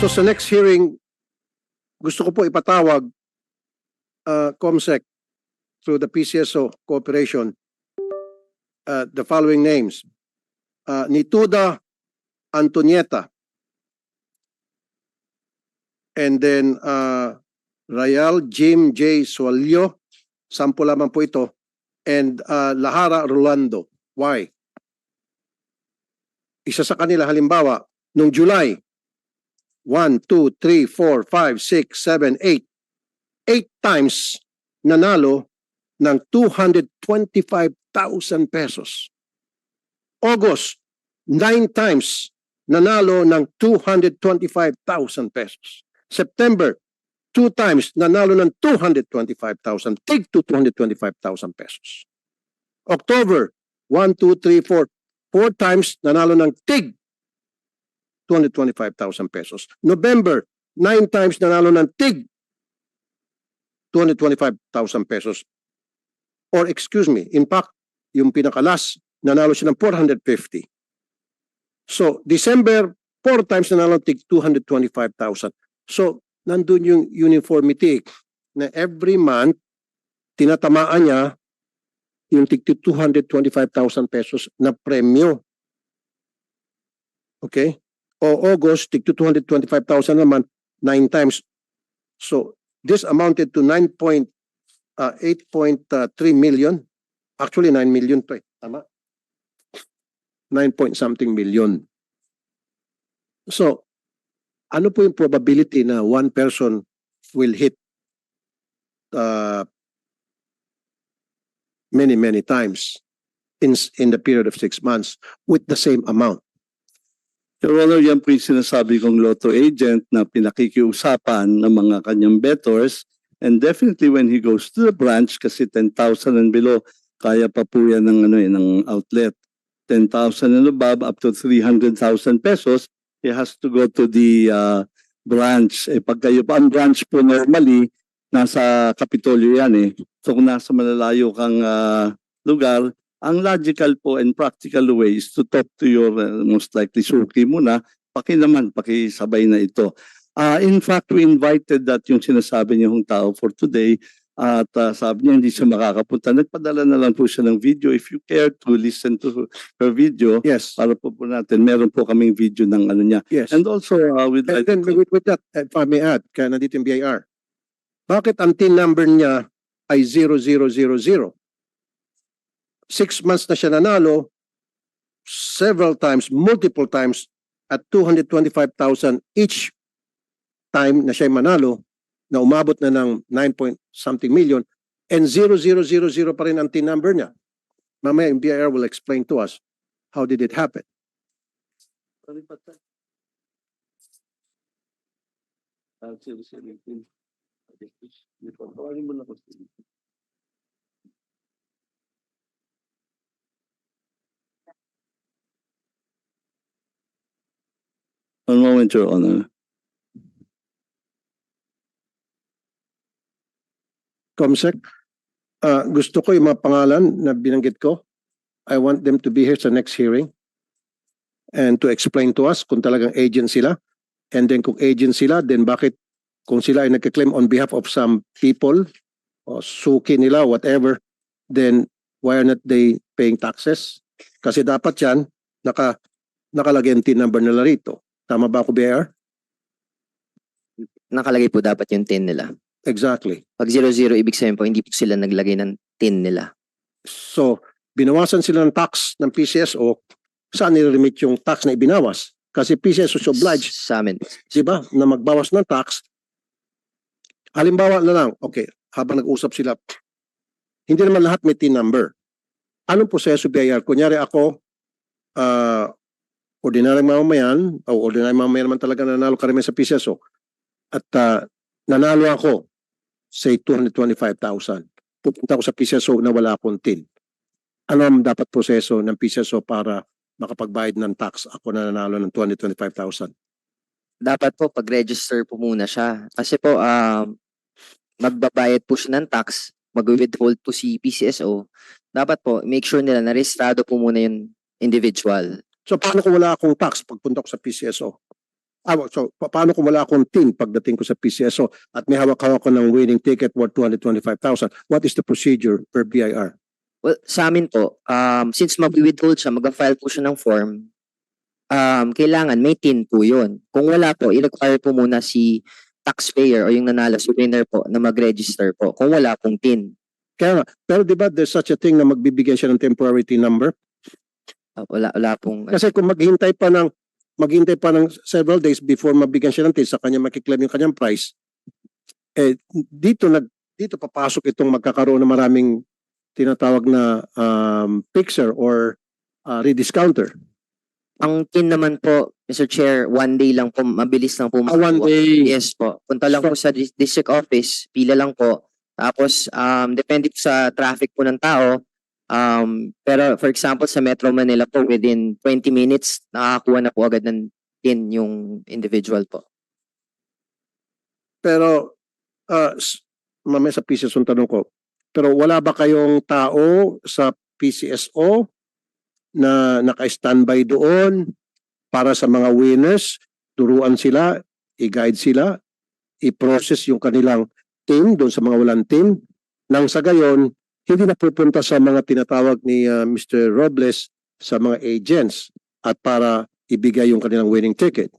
So sa next hearing, gusto ko po ipatawag uh, COMSEC through the PCSO cooperation uh, the following names. Uh, Nituda Antonieta. And then uh, Rayal Jim J. Sualio. Sampo lamang po ito. And uh, Lahara Rolando. Why? Isa sa kanila halimbawa, nung July, 1, 2, 3, 4, 5, 6, 7, 8. 8 times nanalo ng 225,000 pesos. August, 9 times nanalo ng 225,000 pesos. September, 2 times nanalo ng 225,000, tig to 225,000 pesos. October, 1, 2, 3, 4, 4 times nanalo ng tig 225,000 pesos. November, 9 times nanalo ng tig 225,000 pesos. Or excuse me, in fact, yung pinakalas, nanalo siya ng 450. So, December, 4 times nanalo ng tig 225,000. So, nandun yung uniformity na every month, tinatamaan niya yung tig 225,000 pesos na premyo. Okay? O August, tig 225,000 naman, 9 times. So, this amounted to 9 point, uh, 8.3 million. Actually, 9 million to eh. Tama? 9 point something million. So, ano po yung probability na one person will hit uh, many, many times in, in the period of six months with the same amount? Your Honor, yan po yung sinasabi kong lotto agent na pinakikiusapan ng mga kanyang bettors. And definitely when he goes to the branch, kasi 10,000 and below, kaya pa po yan ng, ano, eh, ng outlet. 10,000 and above, up to 300,000 pesos, he has to go to the uh, branch. Eh, pag kayo pa, ang branch po normally, nasa Kapitolyo yan eh. So kung nasa malalayo kang ah, lugar, ang logical po and practical way is to talk to your uh, most likely suki muna, paki naman, pakisabay na ito. Ah, in fact, we invited that yung sinasabi niya yung tao for today at ah, sabi niya hindi siya makakapunta. Nagpadala na lang po siya ng video. If you care to listen to her video, Yes, para po po natin, meron po kaming video ng ano niya. yes. And also, uh, with And then with, with that, if I may add, kaya nandito yung BIR, bakit ang TIN number niya ay 0000? Six months na siya nanalo, several times, multiple times, at 225,000 each time na siya manalo, na umabot na ng 9 point something million, and 0000 pa rin ang TIN number niya. Mamaya yung BIR will explain to us how did it happen. Ah, moment, Your Honor. Comsec, ah, gusto ko yung mga pangalan na binanggit ko. I want them to be here sa next hearing and to explain to us kung talagang agent sila. And then kung agent sila, then bakit kung sila ay nagka-claim on behalf of some people o suki nila, whatever, then why are not they paying taxes? Kasi dapat yan, naka, nakalagay ang TIN number nila rito. Tama ba ako, BR? nakalagay po dapat yung tin nila. Exactly. Pag 00, ibig sabihin po, hindi po sila naglagay ng tin nila. So, binawasan sila ng tax ng PCSO, saan nire-remit yung tax na ibinawas? Kasi PCSO is obliged, Sa amin. di ba, na magbawas ng tax. Halimbawa na lang, okay, habang nag-usap sila, hindi naman lahat may TIN number. Anong proseso BIR? Kunyari ako, uh, ordinaryong mamamayan, o ordinaryong mamamayan naman talaga nanalo karamihan sa PCSO, at ah, nanalo ako, say 225,000. Pupunta ako sa PCSO na wala akong TIN. Ano ang dapat proseso ng PCSO para makapagbayad ng tax ako na nanalo ng 225,000? Dapat po, pag-register po muna siya. Kasi po, um, magbabayad po siya ng tax, mag-withhold po si PCSO. Dapat po, make sure nila na registrado po muna yung individual. So paano kung wala akong tax pagpunta ko sa PCSO? Ah, so, pa- paano kung wala akong tin pagdating ko sa PCSO at may hawak-hawak ko ng winning ticket worth 225,000? What is the procedure per BIR? Well, sa amin po, um, since mag-withhold siya, mag-file po siya ng form, um, kailangan may TIN po yun. Kung wala po, i-require po muna si taxpayer o yung nanalo, si winner po, na mag-register po. Kung wala pong TIN. Kaya pero di ba there's such a thing na magbibigyan siya ng temporary tin number? Ah, wala, wala pong... Kasi kung maghintay pa ng maghintay pa ng several days before mabigyan siya ng tin sa kanya makiklaim yung kanyang price, eh dito nag dito papasok itong magkakaroon ng maraming tinatawag na um, fixer or uh, rediscounter. Ang TIN naman po, Mr. Chair, one day lang po, mabilis lang po. Ah, one day. Yes po. Punta lang po sa dis- district office, pila lang po. Tapos, um, depende po sa traffic po ng tao. Um, pero for example, sa Metro Manila po, within 20 minutes, nakakakuha na po agad ng PIN yung individual po. Pero uh, mamaya sa PCSO ang tanong ko. Pero wala ba kayong tao sa PCSO na naka-standby doon para sa mga winners, turuan sila, i-guide sila, i-process yung kanilang team doon sa mga walang team. Nang sa gayon, hindi na pupunta sa mga tinatawag ni uh, Mr. Robles sa mga agents at para ibigay yung kanilang winning ticket.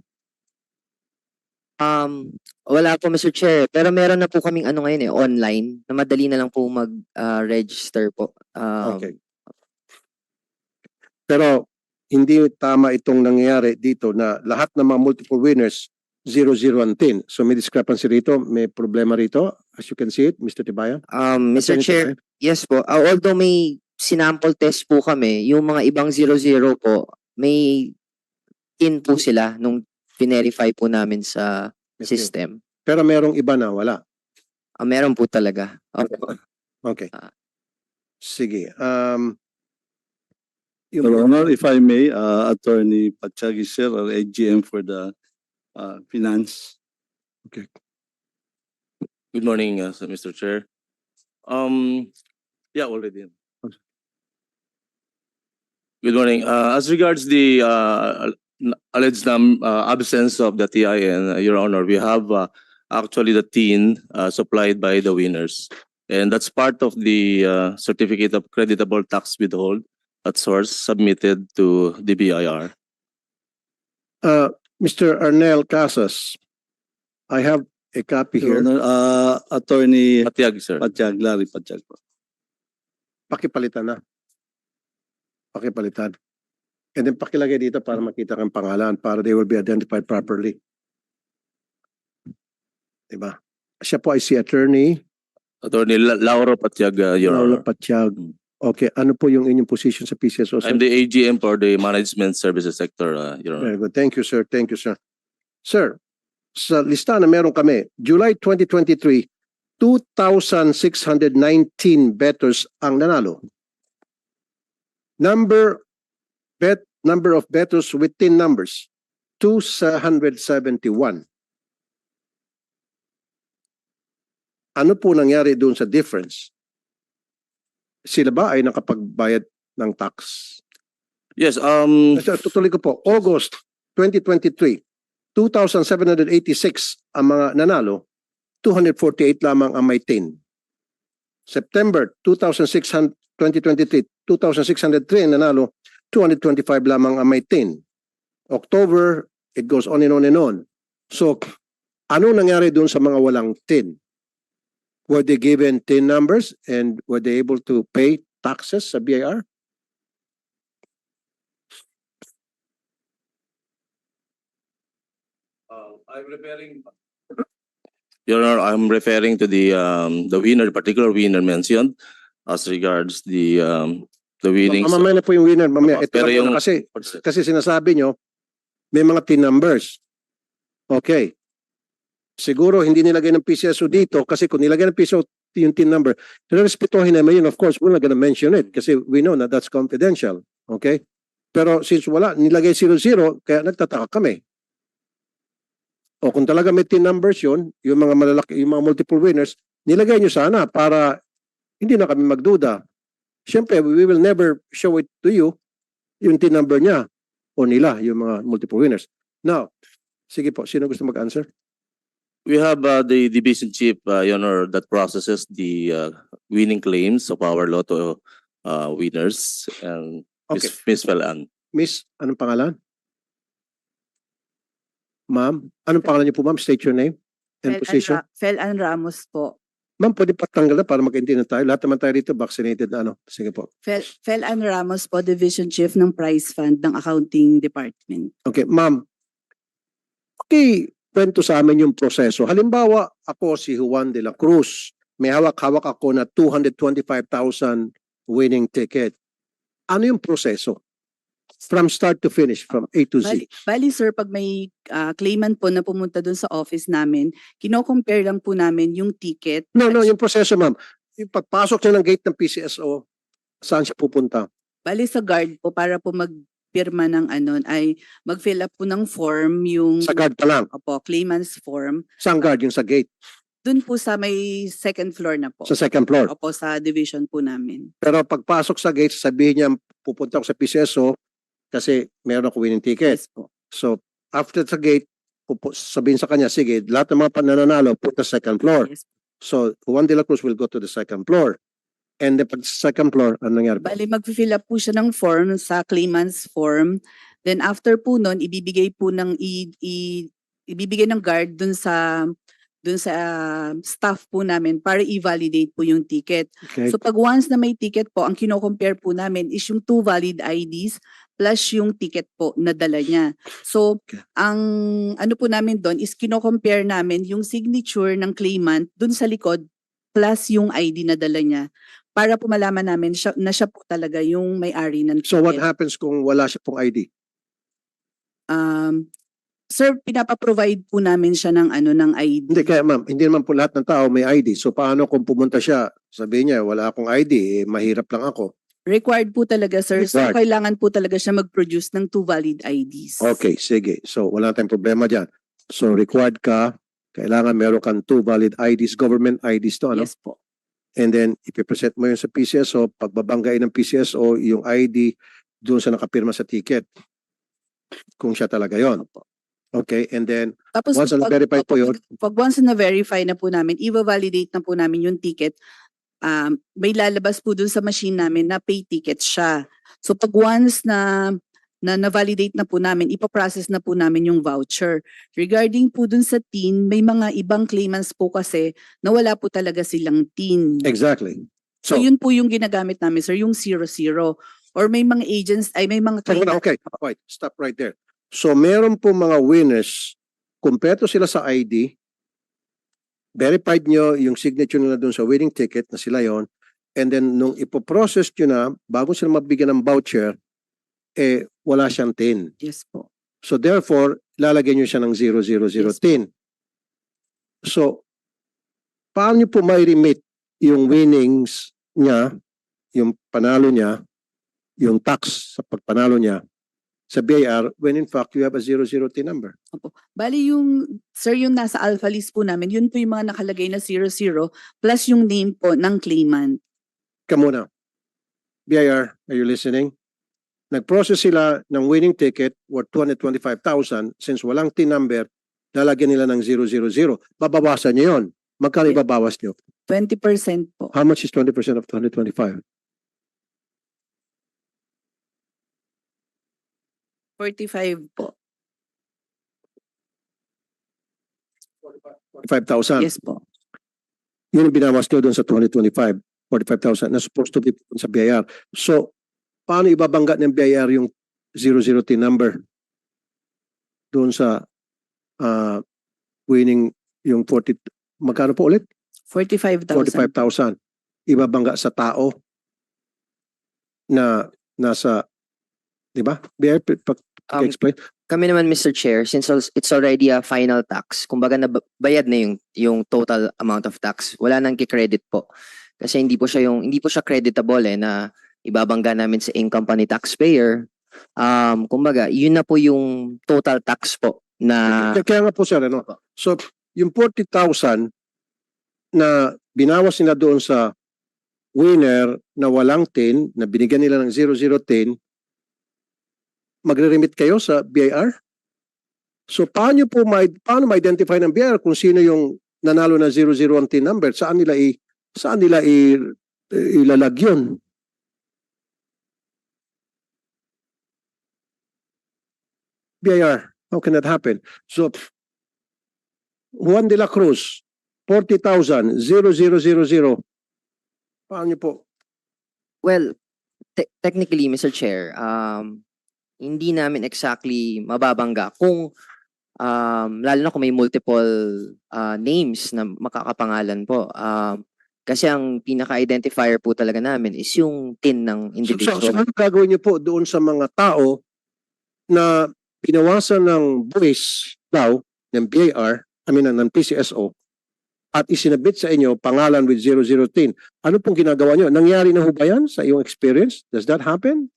Um, wala po Mr. Chair, pero meron na po kaming ano ngayon eh, online, na madali na lang po mag-register po. Um, Okay. Pero hindi tama itong nangyayari dito na lahat ng mga multiple winners 0-0 ang tin. So may discrepancy rito, may problema rito. As you can see it, Mr. Tibayan. Um, Mr. Attorney Chair, yes po. Uh, although may sinample test po kami, yung mga ibang 00 po, may tin po sila nung verify po namin sa Okay. system. Pero merong iba na wala. Ah, meron po talaga. Opo. Okay. Ah. Sige. Um, Your Honor, if I may, uh, Attorney Pachagi sir, or AGM for the uh, finance. Okay. Good morning, uh, sir- Mr. Chair. Um, yeah, already. Good morning. Uh, as regards the, uh, n- alleged um, uh, absence of the TIN, uh, Your Honor, we have, uh, actually the TIN, uh, supplied by the winners. And that's part of the, uh, certificate of creditable tax withhold at source submitted to the BIR. uh, Mr. Arnel Casas, I have a copy Your here. Honor, uh, Attorney Matiag, sir. Pachag, Larry Pachag. po. Pakipalitan na. Pakipalitan. And then pakilagay dito para makita kang pangalan para they will be identified properly. Diba? Siya po ay si attorney Attorney La- Lauro Patiag, uh, Your Laura Honor. Patiag. Okay, ano po yung inyong position sa PCSO? sir? I'm the AGM for the management services sector, uh, Your Honor. Very good. Thank you, sir. Thank you, sir. Sir, sa lista na meron kami, July 2023, 2,619 bettors ang nanalo. Number bet number of bettors within numbers 271. Ano po nangyari doon sa difference? Sila ba ay nakapagbayad ng tax? Yes, um, Sir, tutuloy ko po. August 2023, 2,786 ang mga nanalo, 248 lamang ang may tin. September 2006, 2023, 2,603 ang nanalo, 225 lamang ang may tin. October, it goes on and on and on. So, ano nangyari doon sa mga walang tin? Were they given tin numbers and were they able to pay taxes sa BIR? I'm referring. Your Honor, I'm referring to the, um, the winner, particular winner mentioned as regards the, um, the winnings. Mamaya na po yung winner, mamaya. Ito Pero yung- kasi, kasi sinasabi nyo, may mga tin numbers. Okay. Siguro hindi nilagay ng PCSO dito kasi kung nilagay ng PCSO yung tin number, respetuhin naman yun. Of course, we're not gonna mention it kasi we know na that's confidential. Okay? Pero since wala, nilagay 00, kaya nagtataka kami. O kung talaga may tin numbers yun, yung mga malalaki, yung mga multiple winners, nilagay nyo sana para hindi na kami magduda. Siyempre, we will never show it to you yung tin number niya o nila, yung mga multiple winners. Now, Sige po, sino gusto mag-answer? We have uh, the division chief, uh, Your Honor, that processes the uh, winning claims of our lotto uh, winners and Okay. Miss Miss Velan. Miss, anong pangalan? Ma'am, anong pangalan niyo po ma'am? State your name and Fel position. Ra- Fel Ann Ramos po. Ma'am, pwede patanggal na para magkaintindihan tayo. Lahat naman tayo dito vaccinated na ano. Sige po. Fel, Fel Ann Ramos po, Division Chief ng Prize Fund ng Accounting Department. Okay, ma'am. Okay, kwento sa amin yung proseso. Halimbawa, ako si Juan de la Cruz. May hawak-hawak ako na 225,000 winning ticket. Ano yung proseso? From start to finish, from A to Z. Bali, bali sir, pag may ah, claimant po na pumunta dun sa office namin, kino-compare lang po namin yung ticket. No, no, yung proseso, ma'am. Yung pagpasok niya ng gate ng PCSO, saan siya pupunta? Bali sa guard po para po magpirma ng ano, ay mag-fill up po ng form yung Sa guard pa lang. Opo, claimant's form. Saan guard? Yung sa gate. Dun po sa may second floor na po. Sa second floor. Opo, sa division po namin. Pero pagpasok sa gate, sabihin niya, pupunta ako sa PCSO kasi meron ako winning ticket. Yes po. So, after sa gate, pupu- sabihin sa kanya, sige, lahat ng mga pananalo, punta sa second floor. Yes. So, Juan de la Cruz will go to the second floor. And pag sa second floor, ano nangyari po? Bali, mag-fill up po siya ng form sa claimant's form. Then after po nun, ibibigay po ng i, i- ibibigay ng guard dun sa dun sa ah, staff po namin para i-validate po yung ticket. Okay. So pag once na may ticket po, ang kino-compare po namin is yung two valid IDs plus yung ticket po na dala niya. So Okay. ang ano po namin doon is kino-compare namin yung signature ng claimant dun sa likod plus yung ID na dala niya para po malaman namin siya, na siya po talaga yung may-ari ng ticket. So, what happens kung wala siya pong ID? Um, sir, pinapa-provide po namin siya ng ano ng ID. Hindi, kaya ma'am, hindi naman po lahat ng tao may ID. So, paano kung pumunta siya, sabihin niya, wala akong ID, eh, mahirap lang ako. Required po talaga, sir. So, Required. kailangan po talaga siya mag-produce ng two valid IDs. Okay, sige. So, wala tayong problema dyan. So, required ka, kailangan meron kang two valid IDs, government IDs to, ano? Yes po. And then, ipipresent mo yun sa PCSO, pagbabanggain ng PCSO, yung ID, doon sa nakapirma sa ticket. Kung siya talaga yon. Okay, and then, Tapos Once pag- na-verify po yun. Pag once na-verify na po namin, i-validate na po namin yung ticket, um, may lalabas po dun sa machine namin na pay ticket siya. So pag once na na na-validate na po namin, ipaprocess na po namin yung voucher. Regarding po dun sa TIN, may mga ibang claimants po kasi na wala po talaga silang TIN. exactly. So, So, yun po yung ginagamit namin, sir, yung 00. Or may mga agents, ay may mga Teka muna, claimants. okay, wait, stop right there. So, meron po mga winners, kumpleto sila sa ID, verified nyo yung signature nila doon sa winning ticket na sila yon and then nung ipoprocess nyo na, bago sila mabigyan ng voucher, eh, wala siyang TIN. Yes po. So therefore, lalagyan nyo siya ng 000 Yes. tin. So, paano nyo po may remit yung winnings niya, yung panalo niya, yung tax sa pagpanalo niya sa BIR when in fact you have a 00 tin number? Bali yung, sir, yung nasa alpha list po namin, yun po yung mga nakalagay na 00 plus yung name po ng claimant. Kamuna. BIR, are you listening? Nag-process sila ng winning ticket worth 225,000 since walang tin number, lalagyan nila ng 000. Babawasan nyo yun. Magkano ibabawas nyo? 20% po. How much is 20% of 225? 45 po. 5,000. Yes po. Yun ang binawas nyo doon sa 2025, 45,000 na supposed to be sa BIR. So, paano ibabangga ng BIR yung 003 number doon sa ah, winning yung 40, magkano po ulit? 45,000. 45,000. Ibabangga sa tao na nasa, di ba? BIR, pag- Um, explain kami naman Mr. Chair, since it's already a final tax, kumbaga nabayad na yung yung total amount of tax. Wala nang ki-credit po. Kasi hindi po siya yung hindi po siya creditable eh na ibabangga namin sa income pa ni taxpayer. Um kumbaga, yun na po yung total tax po na Kaya, kaya nga po sir, ano? So, yung 40,000 na binawas nila doon sa winner na walang tin, na binigyan nila ng 0010, magre-remit kayo sa BIR? So paano po ma paano ma-identify ng BIR kung sino yung nanalo na 001 tin number? Saan nila i saan nila i, ilalag yun? BIR, how can that happen? So pff, Juan de la Cruz, 40,000, 0000. Paano niyo po? Well, te- technically, Mr. Chair, um, hindi namin exactly mababangga kung um, lalo na kung may multiple uh, names na makakapangalan po. Um, kasi ang pinaka-identifier po talaga namin is yung tin ng So, so, individual. so ano gagawin niyo po doon sa mga tao na binawasan ng buwis daw ng BAR, I mean ng, PCSO, at isinabit sa inyo pangalan with 0010. Ano pong ginagawa niyo? Nangyari na ho ba yan sa iyong experience? Does that happen?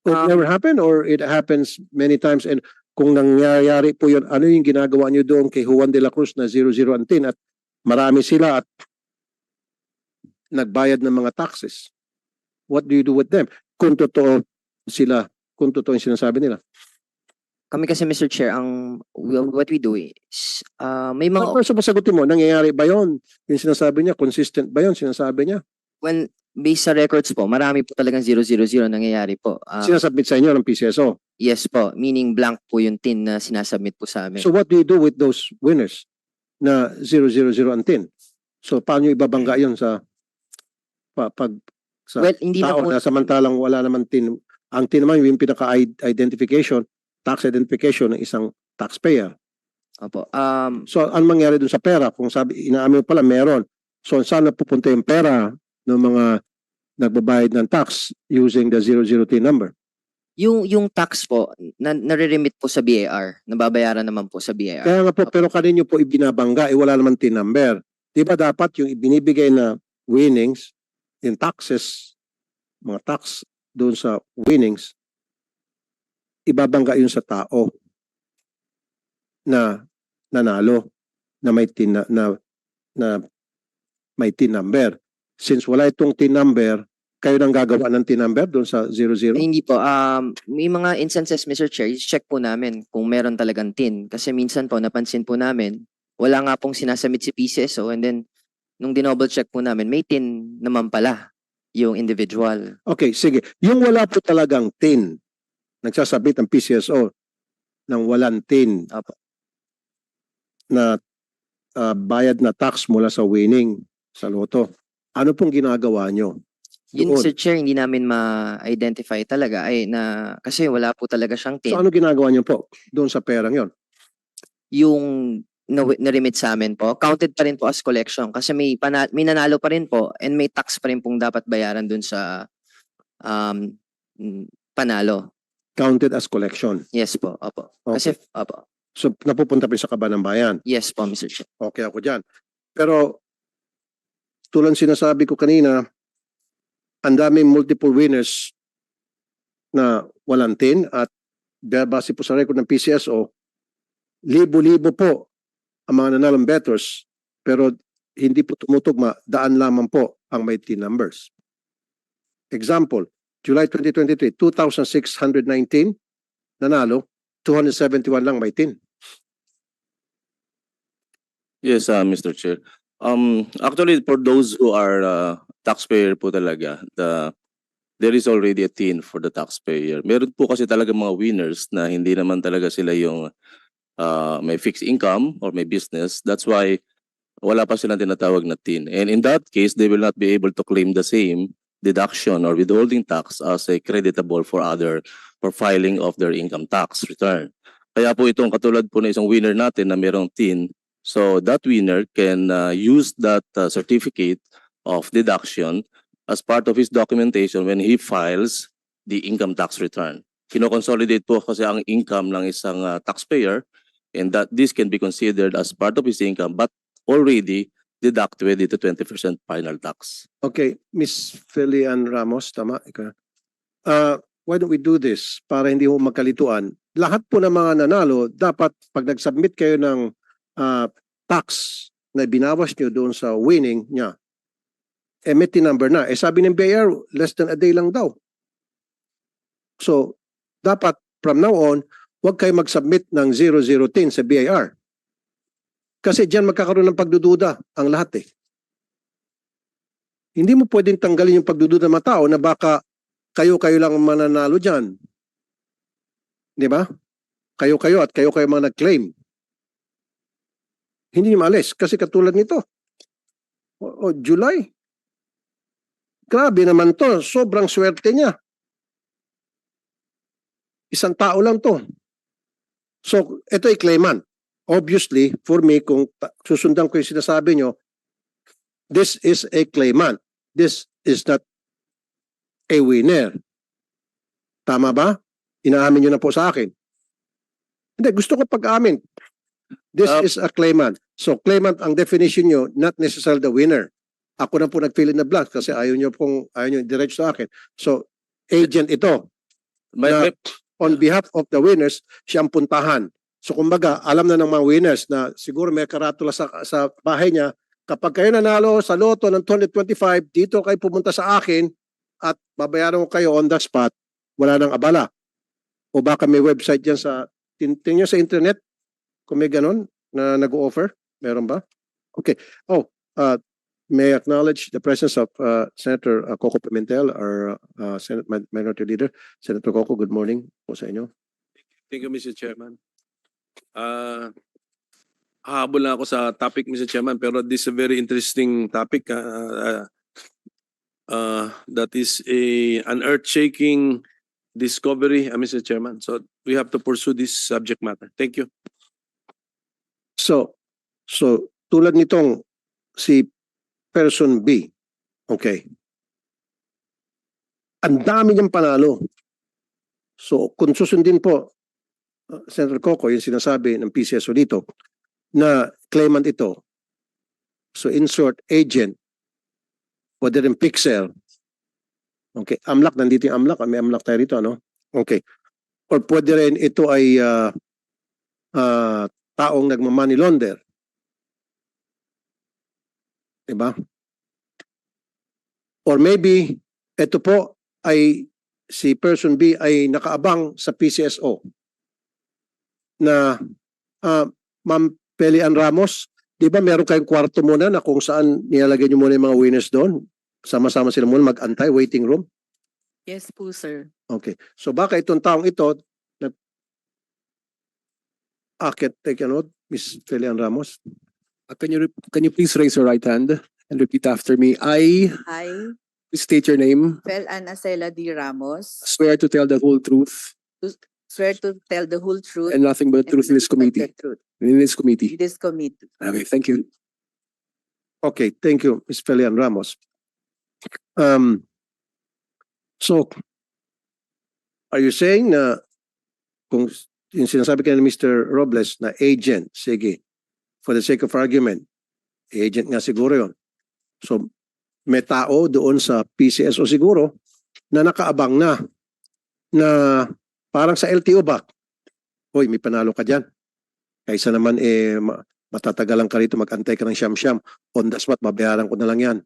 It Um, never happen or it happens many times and kung nangyayari po yun, ano yung ginagawa niyo doon kay Juan de la Cruz na 0010 at marami sila at nagbayad ng mga taxes? What do you do with them? Kung totoo sila, kung totoo yung sinasabi nila. Kami kasi, Mr. Chair, ang what we do is uh, may mga Pero sa pasagutin mo, nangyayari ba yon? Yung sinasabi niya, consistent ba yon? Sinasabi niya. when based sa records po, marami po talagang 000 nangyayari po. Ah, Sinasubmit sa inyo ng PCSO. yes po, meaning blank po yung tin na sinasubmit po sa amin. So what do you do with those winners na 000 ang tin? So paano nyo ibabangga yon sa pa, pag sa well, hindi na tao po na samantalang wala naman tin. Ang tin naman yung pinaka-identification, tax identification ng isang taxpayer. Opo. Um, So, ano mangyari dun sa pera? Kung sabi, inaamin mo pala, meron. So, saan na pupunta yung pera ng mga nagbabayad ng tax using the 003 number? yung yung tax po na nare-remit po sa BAR, nababayaran naman po sa BAR. Kaya nga po, pero kanino po ibinabangga, eh, wala naman tin number. Di ba dapat yung ibinibigay na winnings, in taxes, mga tax doon sa winnings, ibabangga yun sa tao na nanalo, na may tin na, na, may tin number. Since wala itong tin number, kayo nang gagawa ng tin number doon sa 00? Ay, hindi po. Um, may mga instances, Mr. Chair, check po namin kung meron talagang tin. Kasi minsan po, napansin po namin, wala nga pong sinasamit si PCSO and then, nung dinoble check po namin, may tin naman pala yung individual. Okay, sige. Yung wala po talagang tin, nagsasabit ang PCSO ng walang tin Apo. na ah, bayad na tax mula sa winning sa loto. Ano pong ginagawa nyo? Yun, Doon. Mr. Chair, hindi namin ma-identify talaga ay na kasi wala po talaga siyang tin. So ano ginagawa nyo po doon sa perang yon? yung na, na-remit sa amin po, counted pa rin po as collection kasi may, pana, may nanalo pa rin po and may tax pa rin pong dapat bayaran dun sa um, panalo. Counted as collection. Yes po, opo. Okay. Kasi, opo. So napupunta pa sa kaba ng bayan. Yes po, Mr. Chair. Okay ako dyan. Pero tulad sinasabi ko kanina, ang daming multiple winners na walang tin at base po sa record ng PCSO, libo-libo po ang mga nanalong bettors pero hindi po tumutugma, daan lamang po ang may tin numbers. Example, July 2023, 2,619 nanalo, 271 lang may tin. Yes, uh, Mr. Chair. Um, actually, for those who are uh, taxpayer po talaga, the there is already a tin for the taxpayer. Meron po kasi talaga mga winners na hindi naman talaga sila yung uh, may fixed income or may business. That's why wala pa silang tinatawag na tin. And in that case, they will not be able to claim the same deduction or withholding tax as a creditable for other for filing of their income tax return. Kaya po itong katulad po na isang winner natin na merong tin, So that winner can uh, use that uh, certificate of deduction as part of his documentation when he files the income tax return. Kino-consolidate po kasi ang income ng isang uh, taxpayer and that this can be considered as part of his income but already deducted with the 20% final tax. Okay, Miss Felian Ramos, tama? Ikaw. Uh, why don't we do this para hindi mo magkalituan? Lahat po ng mga nanalo, dapat pag nag-submit kayo ng uh, tax na binawas nyo doon sa winning niya, eh may number na. Eh sabi ng BIR, less than a day lang daw. So, dapat from now on, huwag kayo mag-submit ng 0010 sa BIR. Kasi diyan magkakaroon ng pagdududa ang lahat eh. Hindi mo pwedeng tanggalin yung pagdududa ng mga tao na baka kayo-kayo lang ang mananalo dyan. Di ba? Kayo-kayo at kayo-kayo mga nag-claim. Hindi niyo maalis kasi katulad nito. O, o, July. Grabe naman to. Sobrang swerte niya. Isang tao lang to. So, ito ay claimant. Obviously, for me, kung susundan ko yung sinasabi nyo, this is a claimant. This is not a winner. Tama ba? Inaamin nyo na po sa akin. Hindi, gusto ko pag-amin. This Uh, is a claimant. So, claimant ang definition nyo, not necessarily the winner. Ako na po nag-fill in the blanks kasi ayaw nyo pong, ayaw nyo diretso sa akin. So, agent ito. My, Na- my- On behalf of the winners, siya ang puntahan. So, kumbaga, alam na ng mga winners na siguro may karatula sa, sa bahay niya, kapag kayo nanalo sa loto ng 2025, dito kayo pumunta sa akin at babayaran ko kayo on the spot, wala nang abala. O baka may website dyan sa, tin- tingnan sa internet, kung may ganon na nag-offer, meron ba? Okay. Oh, uh, may I acknowledge the presence of uh, Senator uh, Coco Pimentel, our uh, Senate Mi- Minority Leader. Senator Coco, good morning po sa inyo. Thank you, Mr. Chairman. Uh, habol na ako sa topic, Mr. Chairman, pero this is a very interesting topic. Uh, uh, that is a an earth-shaking discovery, uh, Mr. Chairman. So we have to pursue this subject matter. Thank you. So, so tulad nitong si person B, okay. Ang dami niyang panalo. So, kung susundin po, uh, Senator Coco, yung sinasabi ng PCSO dito, na claimant ito, so in short, agent, whether in pixel, okay, amlak, nandito yung amlak, may amlak tayo rito, ano? Okay. Or pwede rin ito ay uh, uh, taong nagmamoney launder. Diba? Or maybe, ito po ay si person B ay nakaabang sa PCSO na ah, Ma'am Pelian Ramos, di ba meron kayong kwarto muna na kung saan nilalagay niyo muna yung mga winners doon? Sama-sama sila muna mag-antay, waiting room? Yes po, sir. Okay. So baka itong taong ito, nag akit, take a note, Miss Felian Ramos. Uh, Can you, rep- can you please raise your right hand and repeat after me? I, I, please state your name, Fel Anacela D. Ramos, swear to tell the whole truth swear to tell the whole truth. and nothing but the and truth in this nothing but the committee, truth in this In committee. this committee. Okay, thank you. Okay, thank you, Ms. Felian Ramos. Um, so, are you saying na kung s- yung sinasabi ka ni Mr. Robles na agent, sige, for the sake of argument, agent nga siguro yon. So, may tao doon sa PCSO siguro na nakaabang na na parang sa LTO ba? Hoy, may panalo ka dyan. Kaysa naman eh, ma- matatagalan ka rito, mag-antay ka ng siyam-siyam on the spot, babayaran ko na lang yan.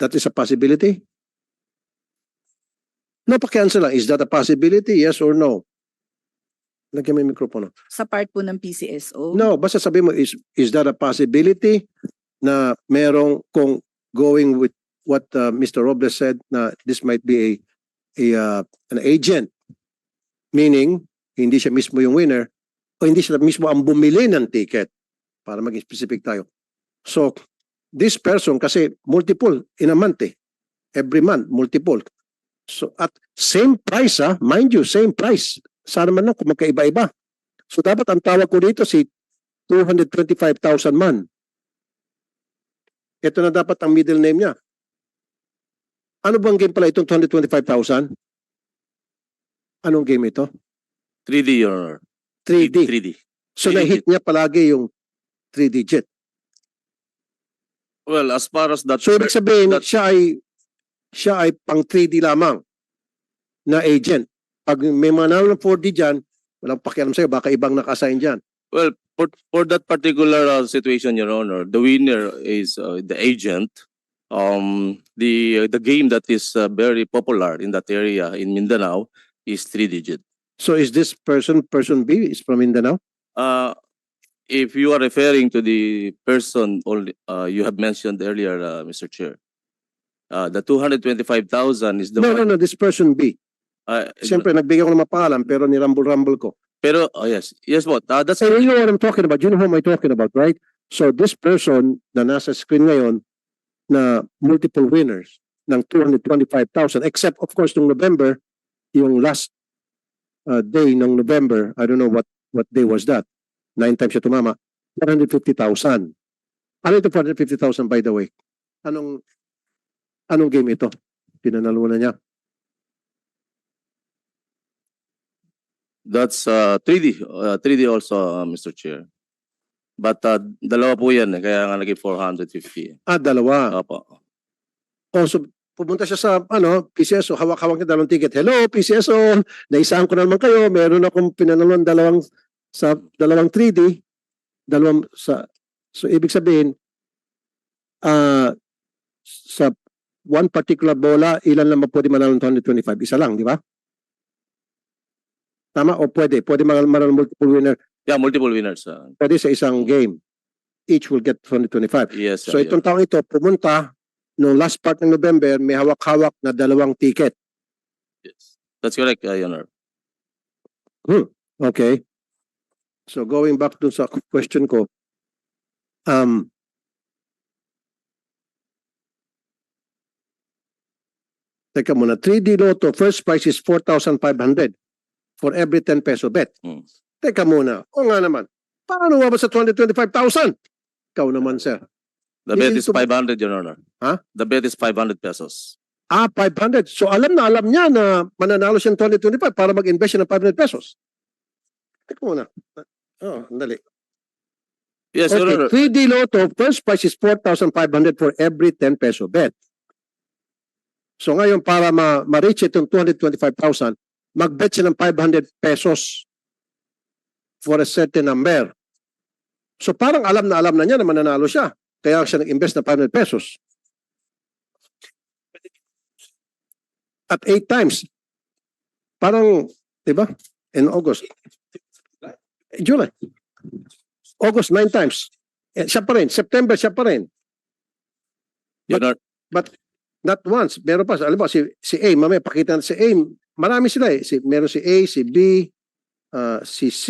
That is a possibility? No, pakianswer lang. Is that a possibility? Yes or no? Lagyan mo yung mikropono. Sa part po ng PCSO. No, basta sabi mo, is, is that a possibility na merong kung going with what uh, Mr. Robles said na this might be a, a uh, an agent meaning hindi siya mismo yung winner o hindi siya mismo ang bumili ng ticket para maging specific tayo. So, this person kasi multiple in a month eh. Every month, multiple. So, at same price ah, mind you, same price. Sana man lang kung magkaiba-iba. So, dapat ang tawag ko dito si 225,000 man. Ito na dapat ang middle name niya. Ano bang game pala itong 225,000? Anong game ito? 3D, Your Honor. 3D. 3D. So na-hit niya palagi yung 3 digit. Well, as far as that, So ibig sabihin, that- siya ay siya ay pang 3D lamang na agent. Pag may mga nanalo ng 4D dyan, walang pakialam sa'yo, baka ibang naka-assign dyan. well, for, for that particular uh, situation, Your Honor, the winner is uh, the agent. Um, the the game that is uh, very popular in that area in Mindanao is three digit. So is this person, person B is from Mindanao? Uh, if you are referring to the person only, uh, you have mentioned earlier, uh, Mr. Chair. Uh, the two hundred twenty-five thousand is the No, no, no, this person B. uh, Siyempre, nagbigay ko ng mga pangalan pero nirambol-rambol ko. Pero, oh yes, yes, what, uh, that's, So you know what I'm talking about. You know who am I talking about, right? So this person na nasa screen ngayon na multiple winners ng 225,000 except of course nung November, yung last uh, day ng November, I don't know what what day was that. Nine times siya tumama. 450,000. Ano ito 450,000 by the way? Anong anong game ito? Pinanalo na niya. That's, uh, 3D, uh, 3D also, uh, Mr. Chair. But, uh, dalawa po yan, eh, kaya nga naging four hundred fifty. Ah, dalawa. Opo. Oh, so pumunta siya sa ano, PCSO, hawak-hawak niya dalawang ticket. Hello, PCSO, naisahan ko na naman kayo. Meron akong pinanalunan dalawang sa dalawang 3D, dalawang sa so ibig sabihin ah sa one particular bola, ilan lang ba pwede manalo ng 225? Isa lang, di ba? Tama o pwede? Pwede manalo manalo multiple winner. Yeah, multiple winners. Uh, Pwede sa isang game. Each will get 225. yes. So uh, itong taong ito, pumunta noong last part ng November, may hawak-hawak na dalawang ticket. yes. That's correct, uh, Your Honor. Okay. So going back dun sa question ko, um, Teka muna, 3D Lotto, first prize is 4,500 for every 10 peso bet. Hmm. Teka muna, o nga naman, paano ba sa 225,000? Ikaw naman, sir. The bet is ito- five hundred, Your Honor. Ha? The bet is five hundred pesos. Ah, 500. So alam na, alam niya na mananalo siya ng 2025 para mag-invest siya ng 500 pesos. Teka muna. Oh, dali. Yes, Your Okay, Honor. 3D Lotto, first prize is 4,500 for every 10 peso bet. So ngayon, para ma- ma-reach itong 225,000, mag-bet siya ng 500 pesos for a certain number. So parang alam na alam na niya na mananalo siya. Kaya siya nag-invest ng 500 pesos. At 8 times. Parang, di ba? In August. July. August, 9 times. Eh, siya pa rin. September, siya pa rin. Your Honor. Not once. Meron pa. Alam mo, si, si A, mamaya pakita natin si A. Marami sila eh. Si, meron si A, si B, ah, si C,